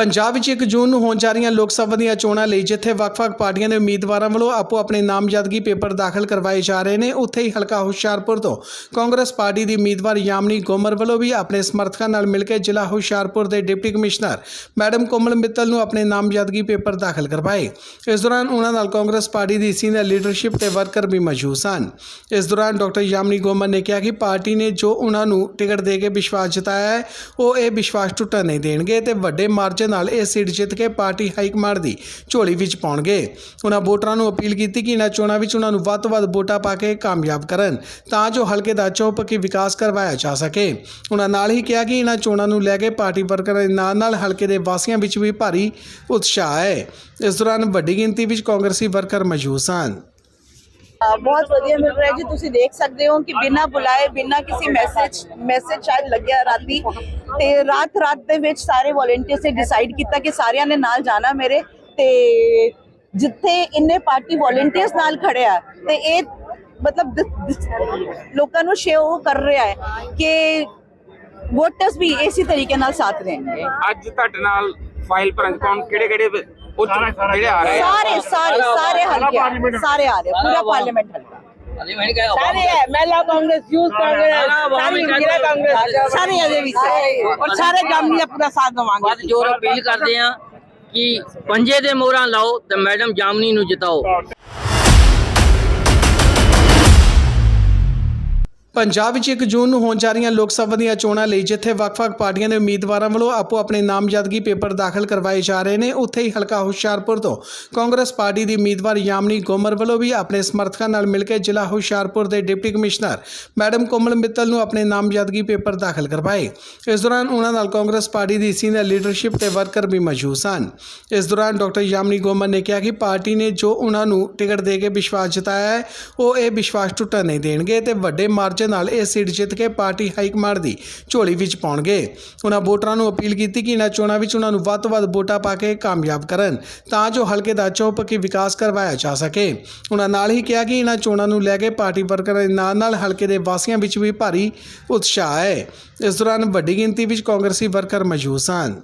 ਪੰਜਾਬ ਵਿੱਚ 1 ਜੂਨ ਨੂੰ ਹੋਣ ਜਾ ਰਹੀਆਂ ਲੋਕ ਸਭਾ ਦੀਆਂ ਚੋਣਾਂ ਲਈ ਜਿੱਥੇ ਵੱਖ-ਵੱਖ ਪਾਰਟੀਆਂ ਦੇ ਉਮੀਦਵਾਰਾਂ ਵੱਲੋਂ ਆਪੋ ਆਪਣੇ ਨਾਮਜ਼ਦਗੀ ਪੇਪਰ ਦਾਖਲ ਕਰਵਾਏ ਜਾ ਰਹੇ ਨੇ, ਉੱਥੇ ਹੀ ਹਲਕਾ ਹੁਸ਼ਿਆਰਪੁਰ ਤੋਂ ਕਾਂਗਰਸ ਪਾਰਟੀ ਦੀ ਉਮੀਦਵਾਰ ਯਾਮਨੀ ਗੋਮਰ ਵੱਲੋਂ ਵੀ ਆਪਣੇ ਸਮਰਥਕਾਂ ਨਾਲ ਮਿਲ ਕੇ ਜ਼ਿਲ੍ਹਾ ਹੁਸ਼ਿਆਰਪੁਰ ਦੇ deputy commissioner madam Komal Mittal ਨੂੰ ਆਪਣੇ ਨਾਮਜ਼ਦਗੀ ਪੇਪਰ ਦਾਖਲ ਕਰਵਾਏ। ਇਸ ਦੌਰਾਨ ਉਹਨਾਂ ਨਾਲ ਕਾਂਗਰਸ ਪਾਰਟੀ ਦੀ ਸੀਨੀਅਰ ਲੀਡਰਸ਼ਿਪ ਤੇ ਵਰਕਰ ਵੀ ਮੌਜੂਦ ਸਨ। ਇਸ ਦੌਰਾਨ ਡਾਕਟਰ ਯਾਮਨੀ ਗੋਮਰ ਨੇ ਕਿਹਾ ਕਿ ਪਾਰਟੀ ਨੇ ਜੋ ਉਹਨਾਂ ਨੂੰ ਟਿਕਟ ਦੇ ਕੇ ਵਿਸ਼ਵਾਸ ਜਤਾਇਆ ਹੈ, ਉਹ ਇਹ ਵਿਸ਼ਵਾਸ ਟੁੱਟਣ ਨਹੀਂ ਦੇਣਗੇ ਤੇ ਵੱਡੇ ਮਾਰਜਨ ਨਾਲ ਇਹ ਸੀਟ ਜਿੱਤ ਕੇ ਪਾਰਟੀ ਹਾਈ ਕਮਾਂਡ ਦੀ ਝੋਲੀ ਵਿੱਚ ਪਾਉਣਗੇ। ਉਹਨਾਂ ਵੋਟਰਾਂ ਨੂੰ ਅਪੀਲ ਕੀਤੀ ਕਿ ਇਹਨਾਂ ਚੋਣਾਂ ਵਿੱਚ ਉਹਨਾਂ ਨੂੰ ਵੱਧ ਤੋਂ ਵੱਧ ਵੋਟਾਂ ਪਾ ਕੇ ਕਾਮਯਾਬ ਕਰਨ ਤਾਂ ਜੋ ਹਲਕੇ ਦਾ ਚੌਪੱਕੀ ਵਿਕਾਸ ਕਰਵਾਇਆ ਜਾ ਸਕੇ। ਉਹਨਾਂ ਨਾਲ ਹੀ ਕਿਹਾ ਕਿ ਇਹਨਾਂ ਚੋਣਾਂ ਨੂੰ ਲੈ ਕੇ ਪਾਰਟੀ ਵਰਕਰਾਂ ਦੇ ਨਾਲ ਨਾਲ ਹਲਕੇ ਦੇ ਵਾਸੀਆਂ ਵਿੱਚ ਵੀ ਭਾਰੀ ਉਤਸ਼ਾਹ ਹੈ। ਇਸ ਦੌਰਾਨ ਵੱਡੀ ਗਿਣਤੀ ਵਿੱਚ ਕਾਂਗਰਸੀ ਵਰਕਰ ਮੌਜੂਦ ਸਨ। ਬਹੁਤ ਵਧੀਆ ਮਿਲ ਰਿਹਾ ਜੀ। ਤੁਸੀਂ ਦੇਖ ਸਕਦੇ ਹੋ ਕਿ ਬਿਨਾਂ ਬੁਲਾਏ ਬਿਨਾਂ ਕਿਸੇ ਮੈਸੇਜ ਮੈਸੇਜ ਸ਼ਾਇਦ ਲੱਗਿਆ ਰਾਤੀ। ਤੇ ਰਾਤ ਰਾਤ ਦੇ ਵਿੱਚ ਸਾਰੇ ਵੋਲੰਟੀਅਰਸ ਨੇ ਡਿਸਾਈਡ ਕੀਤਾ ਕਿ ਸਾਰਿਆਂ ਨੇ ਨਾਲ ਜਾਣਾ ਮੇਰੇ। ਤੇ ਜਿੱਥੇ ਇੰਨੇ ਪਾਰਟੀ ਵੋਲੰਟੀਅਰਸ ਨਾਲ ਖੜਿਆ ਤੇ ਇਹ ਮਤਲਬ ਲੋਕਾਂ ਨੂੰ ਸ਼ੇਅ ਕਰ ਰਿਹਾ ਹੈ ਕਿ ਵੋਟਰਸ ਵੀ ਇਸੇ ਤਰੀਕੇ ਨਾਲ ਸਾਥ ਦੇਣਗੇ। ਅੱਜ ਤੁਹਾਡੇ ਨਾਲ ਫਾਈਲ ਭਰਨ ਕੌਣ ਕਿਹੜੇ ਕਿਹੜੇ ਉੱਚ ਜਿਹੜੇ ਆ ਰਹੇ ਸਾਰੇ ਸਾਰੇ ਹਲਕੇ ਸਾਰੇ ਆ ਰਹੇ ਪੂਰਾ ਪਾਰਲੀਮੈਂਟ ਹਲਕਾ सारे है महिला कांग्रेस यूथ कांग्रेस सारी महिला कांग्रेस ਸਾਰੇ ਇਹਦੇ ਵਿੱਚ ਹੈ। और सारे जामनी अपना साथ देवांगे ਵੱਧ ਜੋਰ ਅਪੀਲ ਕਰਦੇ ਆ ਕਿ ਪੰਜੇ ਦੇ ਮੋਹਰਾਂ ਲਾਓ ਤੇ ਮੈਡਮ ਜਾਮਨੀ ਨੂੰ ਜਿਤਾਓ ਪੰਜਾਬ ਵਿੱਚ 1 ਜੂਨ ਨੂੰ ਹੋਣ ਜਾ ਰਹੀਆਂ ਲੋਕ ਸਭਾ ਦੀਆਂ ਚੋਣਾਂ ਲਈ ਜਿੱਥੇ ਵੱਖ-ਵੱਖ ਪਾਰਟੀਆਂ ਦੇ ਉਮੀਦਵਾਰਾਂ ਵੱਲੋਂ ਆਪੋ ਆਪਣੇ ਨਾਮਜ਼ਦਗੀ ਪੇਪਰ ਦਾਖਲ ਕਰਵਾਏ ਜਾ ਰਹੇ ਨੇ, ਉੱਥੇ ਹੀ ਹਲਕਾ ਹੁਸ਼ਿਆਰਪੁਰ ਤੋਂ ਕਾਂਗਰਸ ਪਾਰਟੀ ਦੀ ਉਮੀਦਵਾਰ ਯਾਮਨੀ ਗੋਮਰ ਵੱਲੋਂ ਵੀ ਆਪਣੇ ਸਮਰਥਕਾਂ ਨਾਲ ਮਿਲ ਕੇ ਜ਼ਿਲ੍ਹਾ ਹੁਸ਼ਿਆਰਪੁਰ ਦੇ deputy commissioner madam Komal Mittal ਨੂੰ ਆਪਣੇ ਨਾਮਜ਼ਦਗੀ ਪੇਪਰ ਦਾਖਲ ਕਰਵਾਏ। ਇਸ ਦੌਰਾਨ ਉਹਨਾਂ ਨਾਲ ਕਾਂਗਰਸ ਪਾਰਟੀ ਦੀ ਸੀਨੀਅਰ ਲੀਡਰਸ਼ਿਪ ਤੇ ਵਰਕਰ ਵੀ ਮੌਜੂਦ ਸਨ। ਇਸ ਦੌਰਾਨ ਡਾਕਟਰ ਯਾਮਨੀ ਗੋਮਰ ਨੇ ਕਿਹਾ ਕਿ ਪਾਰਟੀ ਨੇ ਜੋ ਉਹਨਾਂ ਨੂੰ ਟਿਕਟ ਦੇ ਕੇ ਵਿਸ਼ਵਾਸ ਜਤਾਇਆ ਹੈ, ਉਹ ਇਹ ਵਿਸ਼ਵਾਸ ਟੁੱਟਣ ਨਹੀਂ ਦੇਣਗੇ ਤੇ ਵੱਡੇ ਮਾਰਜਨ ਨਾਲ ਇਹ ਸੀਟ ਜਿੱਤ ਕੇ ਪਾਰਟੀ ਹਾਈ ਕਮਾਂਡ ਦੀ ਝੋਲੀ ਵਿੱਚ ਪਾਉਣਗੇ। ਉਹਨਾਂ ਵੋਟਰਾਂ ਨੂੰ ਅਪੀਲ ਕੀਤੀ ਕਿ ਇਹਨਾਂ ਚੋਣਾਂ ਵਿੱਚ ਉਹਨਾਂ ਨੂੰ ਵੱਧ ਤੋਂ ਵੱਧ ਵੋਟਾਂ ਪਾ ਕੇ ਕਾਮਯਾਬ ਕਰਨ ਤਾਂ ਜੋ ਹਲਕੇ ਦਾ ਚੌਪੱਕੀ ਵਿਕਾਸ ਕਰਵਾਇਆ ਜਾ ਸਕੇ। ਉਹਨਾਂ ਨਾਲ ਹੀ ਕਿਹਾ ਕਿ ਇਹਨਾਂ ਚੋਣਾਂ ਨੂੰ ਲੈ ਕੇ ਪਾਰਟੀ ਵਰਕਰਾਂ ਦੇ ਨਾਲ ਨਾਲ ਹਲਕੇ ਦੇ ਵਾਸੀਆਂ ਵਿੱਚ ਵੀ ਭਾਰੀ ਉਤਸ਼ਾਹ ਹੈ। ਇਸ ਦੌਰਾਨ ਵੱਡੀ ਗਿਣਤੀ ਵਿੱਚ ਕਾਂਗਰਸੀ ਵਰਕਰ ਮੌਜੂਦ ਸਨ।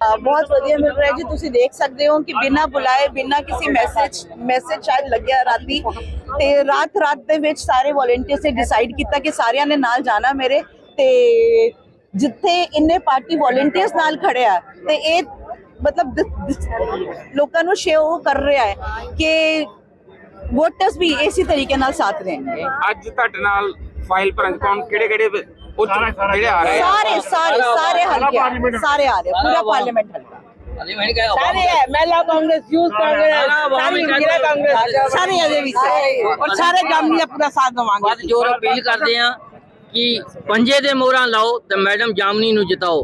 ਬਹੁਤ ਵਧੀਆ ਮਿਲ ਰਿਹਾ ਜੀ। ਤੁਸੀਂ ਦੇਖ ਸਕਦੇ ਹੋ ਕਿ ਬਿਨਾਂ ਬੁਲਾਏ, ਬਿਨਾਂ ਕਿਸੇ ਮੈਸੇਜ ਮੈਸੇਜ ਸ਼ਾਇਦ ਲੱਗਿਆ ਰਾਤੀ। ਤੇ ਰਾਤ ਰਾਤ ਦੇ ਵਿੱਚ ਸਾਰੇ ਵੋਲੰਟੀਅਰਸ ਨੇ ਡਿਸਾਈਡ ਕੀਤਾ ਕਿ ਸਾਰਿਆਂ ਨੇ ਨਾਲ ਜਾਣਾ ਮੇਰੇ। ਤੇ ਜਿੱਥੇ ਇੰਨੇ ਪਾਰਟੀ ਵੋਲੰਟੀਅਰਸ ਨਾਲ ਖੜਿਆ ਤੇ ਇਹ ਮਤਲਬ ਲੋਕਾਂ ਨੂੰ ਸ਼ੇਅ ਕਰ ਰਿਹਾ ਹੈ ਕਿ ਵੋਟਰਸ ਵੀ ਇਸੇ ਤਰੀਕੇ ਨਾਲ ਸਾਥ ਦੇਣਗੇ। ਅੱਜ ਤੁਹਾਡੇ ਨਾਲ ਫਾਈਲ ਭਰਨ 'ਚ ਕੌਣ ਕਿਹੜੇ ਕਿਹੜੇ ਉੱਚ ਜਿਹੜੇ ਆ ਰਹੇ ਆ ਸਾਰੇ ਸਾਰੇ ਸਾਰੇ ਹਲਕੇ ਸਾਰੇ ਆ ਰਹੇ ਪੂਰਾ ਪਾਰਲੀਮੈਂਟ ਹਲਕਾ सारे है महिला कांग्रेस यूथ कांग्रेस सारी महिला कांग्रेस ਸਾਰੇ ਇਹਦੇ ਵਿੱਚ ਹੈ। और सारे जामनी अपना साथ देवांगे ਵੱਧ ਜੋਰ ਅਪੀਲ ਕਰਦੇ ਆ ਕਿ ਪੰਜੇ ਦੇ ਮੋਹਰਾਂ ਲਾਓ ਤੇ ਮੈਡਮ ਜਾਮਨੀ ਨੂੰ ਜਿਤਾਓ